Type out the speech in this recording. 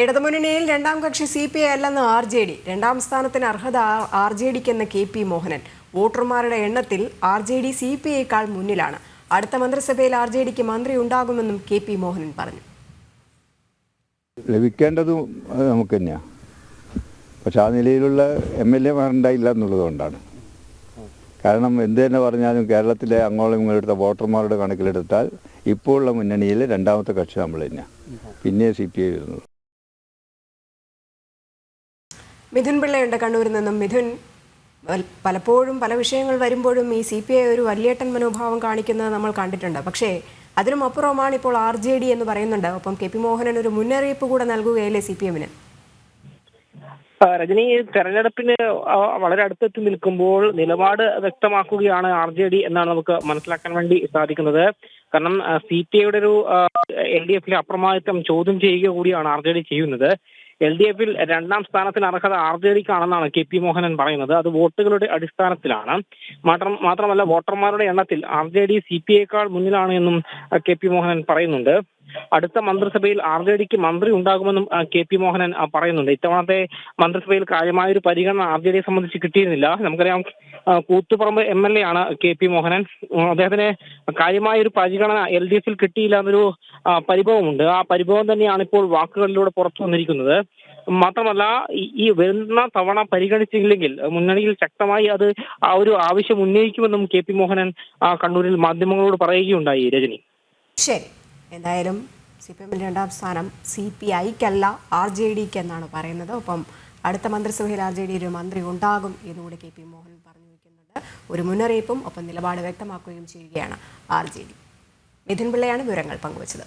ഇടതുമുന്നണിയിൽ രണ്ടാം കക്ഷി C P I അല്ലെന്ന് ആർ ജെ ഡി. രണ്ടാം സ്ഥാനത്തിന് അർഹത ആർ ജെ ഡിക്കെന്ന് കെ പി മോഹനൻ. വോട്ടർമാരുടെ എണ്ണത്തിൽ R J D C P ഐക്കാൾ മുന്നിലാണ്. അടുത്ത മന്ത്രിസഭയിൽ ആർ ജെ ഡിക്ക് മന്ത്രി ഉണ്ടാകുമെന്നും കെ പി മോഹനൻ പറഞ്ഞു. ലഭിക്കേണ്ടതും നമുക്ക് തന്നെയാണ് പക്ഷെ ആ നിലയിലുള്ള എം എൽ എമാരുണ്ടായില്ല എന്നുള്ളതുകൊണ്ടാണ് കാരണം എന്ത് തന്നെ പറഞ്ഞാലും കേരളത്തിലെ അങ്ങോളം ഇങ്ങോട്ടെടുത്ത വോട്ടർമാരുടെ കണക്കിലെടുത്താൽ ഇപ്പോൾ ഉള്ള മുന്നണിയിൽ രണ്ടാമത്തെ കക്ഷി നമ്മൾ തന്നെയാണ് പിന്നെ സി പി ഐ വരുന്നത്. മിഥുൻ പിള്ളയുണ്ട് കണ്ണൂരിൽ നിന്നും. മിഥുൻ പലപ്പോഴും പല വിഷയങ്ങൾ വരുമ്പോഴും ഈ സി പി ഐ ഒരു വല്യേട്ടൻ മനോഭാവം കാണിക്കുന്നത് നമ്മൾ കണ്ടിട്ടുണ്ട്. പക്ഷേ അതിനും അപ്പുറമാണ് ഇപ്പോൾ ആർ ജെ ഡി എന്ന് പറയുന്നുണ്ട്. ഒപ്പം കെ പി മോഹനൻ ഒരു മുന്നറിയിപ്പ് കൂടെ നൽകുകയല്ലേ സി പി എമ്മിന്? രജനി തെരഞ്ഞെടുപ്പിന് വളരെ അടുത്തെത്തി നിൽക്കുമ്പോൾ നിലപാട് വ്യക്തമാക്കുകയാണ് ആർ ജെ ഡി എന്നാണ് നമുക്ക് മനസ്സിലാക്കാൻ വേണ്ടി സാധിക്കുന്നത്. കാരണം സി പി ഐയുടെ ഒരു എൽ ഡി എഫിലെ അപ്രമാദിത്വം ചോദ്യം ചെയ്യുക കൂടിയാണ് ആർ ജെ ഡി ചെയ്യുന്നത്. എൽ ഡി എഫിൽ രണ്ടാം സ്ഥാനത്തിന് അർഹത ആർ ജെ ഡിക്കാണെന്നാണ് കെ പി മോഹനൻ പറയുന്നത്. അത് വോട്ടുകളുടെ അടിസ്ഥാനത്തിലാണ്. മാത്രം മാത്രമല്ല വോട്ടർമാരുടെ എണ്ണത്തിൽ R J D C P ഐക്കാൾ മുന്നിലാണ് എന്നും കെ പി മോഹനൻ പറയുന്നുണ്ട്. അടുത്ത മന്ത്രിസഭയിൽ ആർ ജെ ഡിക്ക് മന്ത്രി ഉണ്ടാകുമെന്നും കെ പി മോഹനൻ പറയുന്നുണ്ട്. ഇത്തവണത്തെ മന്ത്രിസഭയിൽ കാര്യമായ ഒരു പരിഗണന ആർ ജെ ഡിയെ സംബന്ധിച്ച് കിട്ടിയിരുന്നില്ല. നമുക്കറിയാം കൂത്തുപറമ്പ് എം എൽ എ ആണ് കെ പി മോഹനൻ. അദ്ദേഹത്തിന് കാര്യമായ ഒരു പരിഗണന എൽ ഡി എഫിൽ കിട്ടിയില്ല എന്നൊരു പരിഭവമുണ്ട്. ആ പരിഭവം തന്നെയാണ് ഇപ്പോൾ വാക്കുകളിലൂടെ പുറത്തു വന്നിരിക്കുന്നത്. മാത്രമല്ല ഈ- വരുന്ന തവണ പരിഗണിച്ചില്ലെങ്കിൽ മുന്നണിയിൽ ശക്തമായി അത് ആ ഒരു ആവശ്യം ഉന്നയിക്കുമെന്നും കെ പി മോഹനൻ കണ്ണൂരിൽ മാധ്യമങ്ങളോട് പറയുകയുണ്ടായി രജനി. ശരി. എന്തായാലും സി പി എമ്മിന്റെ രണ്ടാം സ്ഥാനം സി പി ഐക്കല്ല ആർ ജെ ഡിക്ക് എന്നാണ് പറയുന്നത്. ഒപ്പം അടുത്ത മന്ത്രിസഭയിൽ ആർ ജെ ഡി ഒരു മന്ത്രി ഉണ്ടാകും എന്നുകൂടി കെ പി മോഹൻ പറഞ്ഞു വയ്ക്കുന്നുണ്ട് ഒരു മുന്നറിയിപ്പും ഒപ്പം നിലപാട് വ്യക്തമാക്കുകയും ചെയ്യുകയാണ് ആർ ജെ ഡി മിഥുൻ പിള്ളയാണ് വിവരങ്ങൾ പങ്കുവച്ചത്.